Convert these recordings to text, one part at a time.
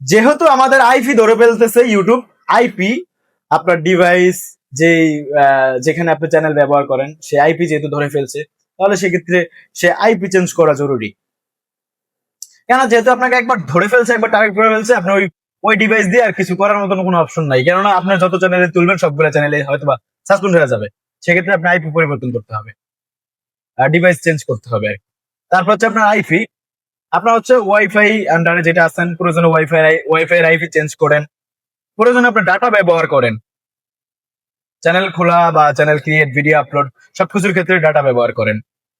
যেহেতু আমাদের আইপি ধরে ফেলতেছে ইউটিউব আইপি আপনার ডিভাইস আহ, যেখানে আপনি চ্যানেল ব্যবহার করেন সে আইপি যেহেতু ধরে ফেলছে তাহলে সেক্ষেত্রে সে আইপি চেঞ্জ করা জরুরি। কেন যেহেতু আপনাকে একবার ধরে ফেলছে একবার টার্গেট করে ফেলছে আপনি ওই ওই ডিভাইস দিয়ে আর কিছু করার মতন কোনো অপশন নাই। কেননা আপনার যত চ্যানেলে তুলবেন সবগুলো চ্যানেলে হয়তো বা সাসপেন্ড হয়ে যাবে। সেক্ষেত্রে আপনার আইপি পরিবর্তন করতে হবে। আর ডিভাইস চেঞ্জ করতে হবে তারপর হচ্ছে আপনার আইপি আপনার হচ্ছে ওয়াইফাই আন্ডারে যেটা আছেন প্রয়োজনে ওয়াইফাই ওয়াইফাই আইপি চেঞ্জ করেন। প্রয়োজনে আপনি ডাটা ব্যবহার করেন। চ্যানেল খোলা বা চ্যানেল ক্রিয়েট ভিডিও আপলোড সবকিছুর ক্ষেত্রে ডাটা ব্যবহার করেন।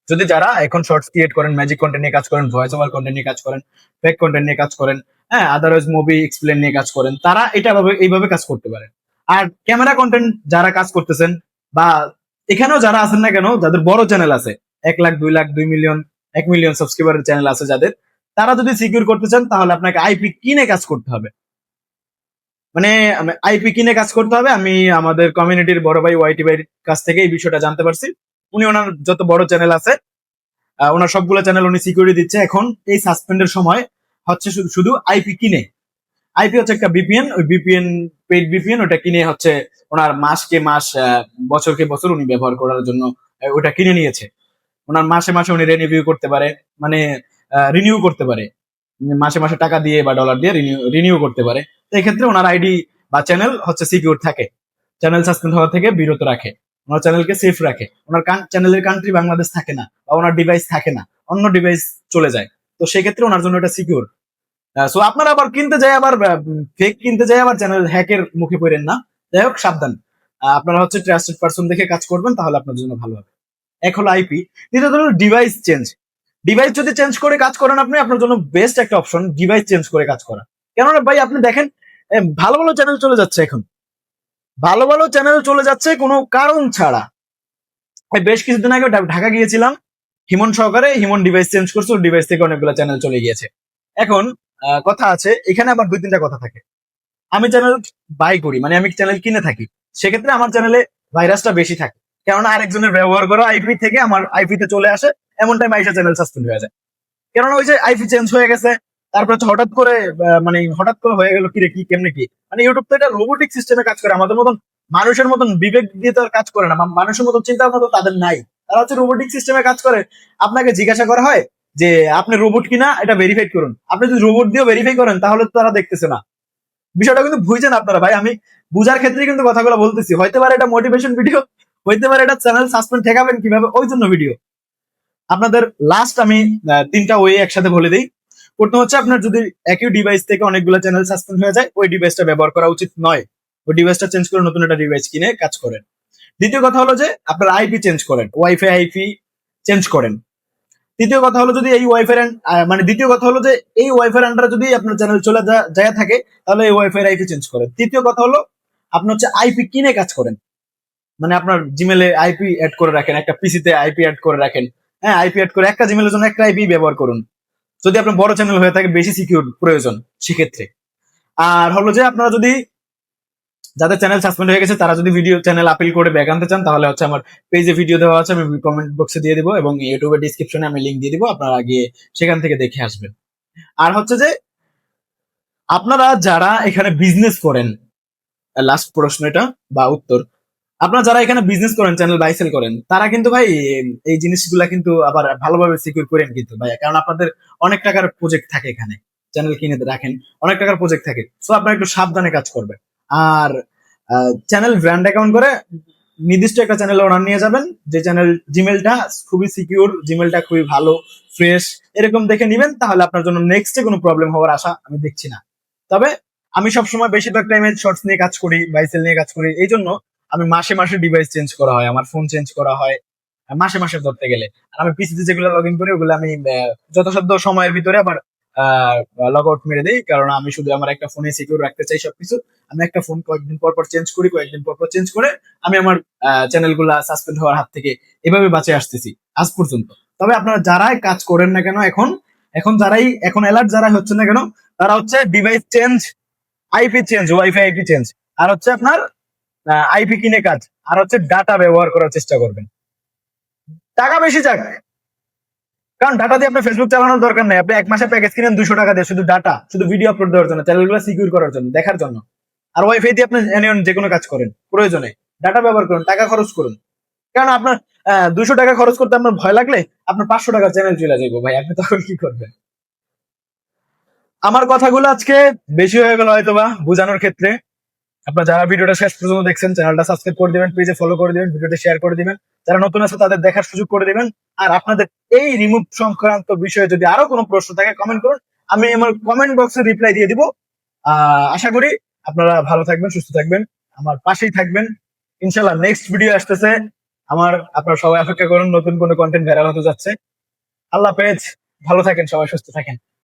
যদি যারা এখন শর্টস ক্রিয়েট করেন ম্যাজিক কন্টেন্ট নিয়ে কাজ করেন ভয়েস ওভার কন্টেন্ট নিয়ে কাজ করেন ফেক কন্টেন্ট নিয়ে কাজ করেন হ্যাঁ আদারওয়াইজ মুভি এক্সপ্লেন নিয়ে কাজ করেন, তারা এটা ভাবে, এইভাবে কাজ করতে পারেন আর ক্যামেরা কন্টেন্ট যারা কাজ করতেছেন বা এখানেও যারা আছেন না কেন, যাদের বড় চ্যানেল আছে, এক লাখ, দুই লাখ, দুই মিলিয়ন এক মিলিয়ন সাবস্ক্রাইবারের চ্যানেল আছে যাদের, তারা যদি সিকিউর করতে চান, তাহলে আপনাকে আইপি কিনে কাজ করতে হবে। মানে আইপি কিনে কাজ করতে হবে, আমি আমাদের কমিউনিটির বড় ভাই ওয়াইটি ভাইয়ের কাছ থেকে এই বিষয়টা জানতে পারছি। উনি ওনার যত বড় চ্যানেল আছে ওনার সবগুলো চ্যানেল উনি সিকিউরিটি দিচ্ছে। এখন এই সাসপেন্ডের সময় হচ্ছে শুধু- আইপি কিনে। আইপি হচ্ছে একটা বিপিএন ওই বিপিএন পেড বিপিএন ওটা কিনে হচ্ছে ওনার মাসকে মাস বছরকে বছর উনি ব্যবহার করার জন্য ওটা কিনে নিয়েছে। ওনার মাসে মাসে উনি রিনিউ করতে পারে মানে রিনিউ করতে পারে। মাসে মাসে টাকা দিয়ে বা ডলার দিয়ে রিনিউ করতে পারে। তো এক্ষেত্রে ওনার আইডি বা চ্যানেল হচ্ছে সিকিউর থাকে। চ্যানেল সাসপেন্ড হওয়া থেকে বিরত রাখে। ওনার চ্যানেলকে সেফ রাখে। ওনার চ্যানেলের কান্ট্রি বাংলাদেশ থাকে না বা ওনার ডিভাইস থাকে না, অন্য ডিভাইস চলে যায়। তো সেক্ষেত্রে ওনার জন্য এটা সিকিউর সো আপনারা আবার কিনতে যায় আবার ফেক কিনতে যায় আবার চ্যানেল হ্যাকের মুখে পড়েন না। যাই হোক, সাবধান। আপনারা হচ্ছে ট্রাস্টেড পার্সন দেখে কাজ করবেন, তাহলে আপনার জন্য ভালো হবে। এক হলো আইপি দ্বিতীয়ত হলো ডিভাইস চেঞ্জ ডিভাইস যদি চেঞ্জ করে কাজ করেন আপনি, আপনার জন্য বেস্ট একটা অপশন ডিভাইস চেঞ্জ করে কাজ করা। কেননা ভাই, আপনি দেখেন ভালো ভালো চ্যানেল চলে যাচ্ছে এখন। ভালো ভালো চ্যানেল চলে যাচ্ছে কোনো কারণ ছাড়া। বেশ কিছুদিন আগে ঢাকা গিয়েছিলাম, হিমন সহকারে, হিমন ডিভাইস চেঞ্জ করছে ডিভাইস থেকে অনেকগুলো চ্যানেল চলে গিয়েছে। এখন কথা আছে, এখানে আবার দুই, তিনটা কথা থাকে। আমি চ্যানেল বাই করি মানে আমি চ্যানেল কিনে থাকি। সেক্ষেত্রে আমার চ্যানেলে ভাইরাসটা বেশি থাকে। কেননা আরেকজনের ব্যবহার করা আইপি থেকে আমার আইপি তে চলে আসে, এমন টাইম আইসা চ্যানেল সাসপেন্ড হয়ে যায়। কেননা ওই যে আইপি চেঞ্জ হয়ে গেছে, তারপর হঠাৎ করে মানে হঠাৎ করে হয়ে গেল কিরে কি, কেমনে কি? মানে ইউটিউব তো এটা রোবোটিক সিস্টেমে কাজ করে, আমাদের মতন মানুষের মতন বিবেক দিয়ে তো আর কাজ করে না মানুষের মতন চিন্তা ভাবনা তাদের নাই। তারা হচ্ছে রোবোটিক সিস্টেমে কাজ করে। আপনাকে জিজ্ঞাসা করা হয় যে, আপনি রোবট কিনা? এটা ভেরিফাই করুন। আপনি যদি রোবট দিয়ে ভেরিফাই করেন, তাহলে তো তারা দেখতেছে না। বিষয়টা কিন্তু বুঝছেন আপনারা, ভাই। আমি বুঝার ক্ষেত্রে কিন্তু কথাগুলো বলতেছি। হয়তো পারে এটা মোটিভেশন ভিডিও হইতে পারে এটা চ্যানেল সাসপেন্ড ঠেকাবেন কীভাবে? ওই জন্য ভিডিও আপনাদের লাস্ট আমি তিনটা ওয়ে একসাথে বলে দিই। প্রথম হচ্ছে আপনার যদি একই ডিভাইস থেকে অনেকগুলো চ্যানেল সাসপেন্ড হয়ে যায়, ওই ডিভাইসটা ব্যবহার করা উচিত নয়। ওই ডিভাইসটা চেঞ্জ করে নতুন একটা ডিভাইস কিনে কাজ করেন। দ্বিতীয় কথা হলো যে, আপনার আইপি চেঞ্জ করেন ওয়াইফাই আইপি চেঞ্জ করেন। তৃতীয় কথা হলো যদি এই ওয়াইফাই মানে দ্বিতীয় কথা হলো যে, এই ওয়াইফাই আন্ডারে যদি আপনার চ্যানেল চলে যায় থাকে, তাহলে এই ওয়াইফাই আইপি চেঞ্জ করেন। তৃতীয় কথা হলো আপনি হচ্ছে আইপি কিনে কাজ করেন। মানে আপনার জিমেলে আইপি অ্যাড করে রাখেন, একটা পিসিতে আইপি অ্যাড করে রাখেন। হ্যাঁ আইপি অ্যাড করে একটা জিমেলের জন্য একটা আইপি ব্যবহার করুন। যদি আপনার বড় চ্যানেল হয়ে থাকে, বেশি সিকিউর প্রয়োজন সেক্ষেত্রে। আর হলো যে আপনারা যদি যাদের চ্যানেল সাসপেন্ড হয়ে গেছে, তারা যদি ভিডিও চ্যানেল আপিল করে ব্যাক আনতে চান, তাহলে হচ্ছে আমার পেজে ভিডিও দেওয়া আছে, আমি কমেন্ট বক্সে দিয়ে দিব এবং ইউটিউবের ডিসক্রিপশনে আমি লিংক দিয়ে দিব, আপনারা গিয়ে সেখান থেকে দেখে আসবেন। আর হচ্ছে যে আপনারা যারা এখানে বিজনেস করেন লাস্ট প্রশ্ন এটা বা উত্তর আপনারা যারা এখানে বিজনেস করেন চ্যানেল বাই সেল করেন, তারা কিন্তু ভাই, এই জিনিসগুলা কিন্তু আবার ভালোভাবে সিকিউর করেন কিন্তু ভাই কারণ আপনাদের অনেক টাকার প্রজেক্ট থাকে এখানে চ্যানেল কিনে রাখেন, অনেক টাকার প্রজেক্ট থাকে। সো আপনারা একটু সাবধানে কাজ করবেন। আর চ্যানেল ব্র্যান্ড অ্যাকাউন্ট করে নির্দিষ্ট একটা চ্যানেল ওনার নিয়ে যাবেন, যে চ্যানেল জিমেলটা খুবই সিকিউর জিমেলটা খুবই ভালো ফ্রেশ এরকম দেখে নিবেন, তাহলে আপনার জন্য নেক্সটে কোনো প্রবলেম হওয়ার আশা আমি দেখছি না। তবে, আমি সবসময় বেশিরভাগ টাইমে শর্টস নিয়ে কাজ করি বাইসেল নিয়ে কাজ করি, এই জন্য আমি মাসে মাসে ডিভাইস চেঞ্জ করা হয়, আমার ফোন চেঞ্জ করা হয় মাসে মাসে ধরতে গেলে। আর আমি পিসিতে যেগুলো লগ ইন করি, ওগুলো আমি যথাসাধ্য সময়ের ভিতরে আবার লগ আউট মেরে দিই, কারণ আমি শুধু আমার একটা ফোনে সিকিউর রাখতে চাই সবকিছু। আমি একটা ফোন কয়েকদিন পর পর চেঞ্জ করি, কয়েকদিন পর পর চেঞ্জ করে আমি আমার চ্যানেলগুলা সাসপেন্ড হওয়ার হাত থেকে এভাবে বাঁচে আসতেছি, আজ পর্যন্ত। তবে আপনারা যারাই কাজ করেন না কেন এখন এখন যারাই, এখন অ্যালার্ট যারা হচ্ছে না কেন, তারা হচ্ছে device change IP change wifi IP change আর হচ্ছে আপনার আইপি কিনে কাজ। আর হচ্ছে ডাটা ব্যবহার করার চেষ্টা করবেন। টাকা বেশি যাক। কারণ ডাটা দিয়ে আপনার ফেসবুক চালানোর দরকার নেই। আপনি এক মাসে প্যাকেজ কিনেন দুশো টাকা দিয়ে, শুধু ডাটা শুধু ভিডিও আপলোড দেওয়ার জন্য চ্যানেলগুলো সিকিউর করার জন্য, দেখার জন্য। আর ওয়াইফাই দিয়ে আপনি এনিয়ন যে কোনো কাজ করেন, প্রয়োজনে। ডাটা ব্যবহার করুন, টাকা খরচ করুন। কারণ আপনার দুশো টাকা খরচ করতে আপনার ভয় লাগলে আপনার পাঁচশো টাকা চ্যানেল চলে যাইবো ভাই, আপনি তখন কি করবেন? আমার কথাগুলো আজকে বেশি হয়ে গেল হয়তোবা, বোঝানোর ক্ষেত্রে। আপনার যারা ভিডিওটা শেষ পর্যন্ত দেখছেন, চ্যানেলটা সাবস্ক্রাইব করে দিবেন পেজে ফলো করে দিবেন ভিডিওটা শেয়ার করে দিবেন। যারা নতুন আছে, তাদের দেখার সুযোগ করে দিবেন। আর আপনাদের এই রিমুভ সংক্রান্ত বিষয়ে যদি আরও কোনো প্রশ্ন থাকে কমেন্ট করুন। আমি আমার কমেন্ট বক্সে রিপ্লাই দিয়ে দিব। আশা করি আপনারা ভালো থাকবেন, সুস্থ থাকবেন। আমার পাশেই থাকবেন। ইনশাল্লাহ নেক্সট ভিডিও আসতেছে। আমার, আপনারা সবাই অপেক্ষা করুন, নতুন কোনো কন্টেন্ট ভাইরাল হতে যাচ্ছে। আল্লাহ পেজ ভালো থাকেন, সবাই সুস্থ থাকেন।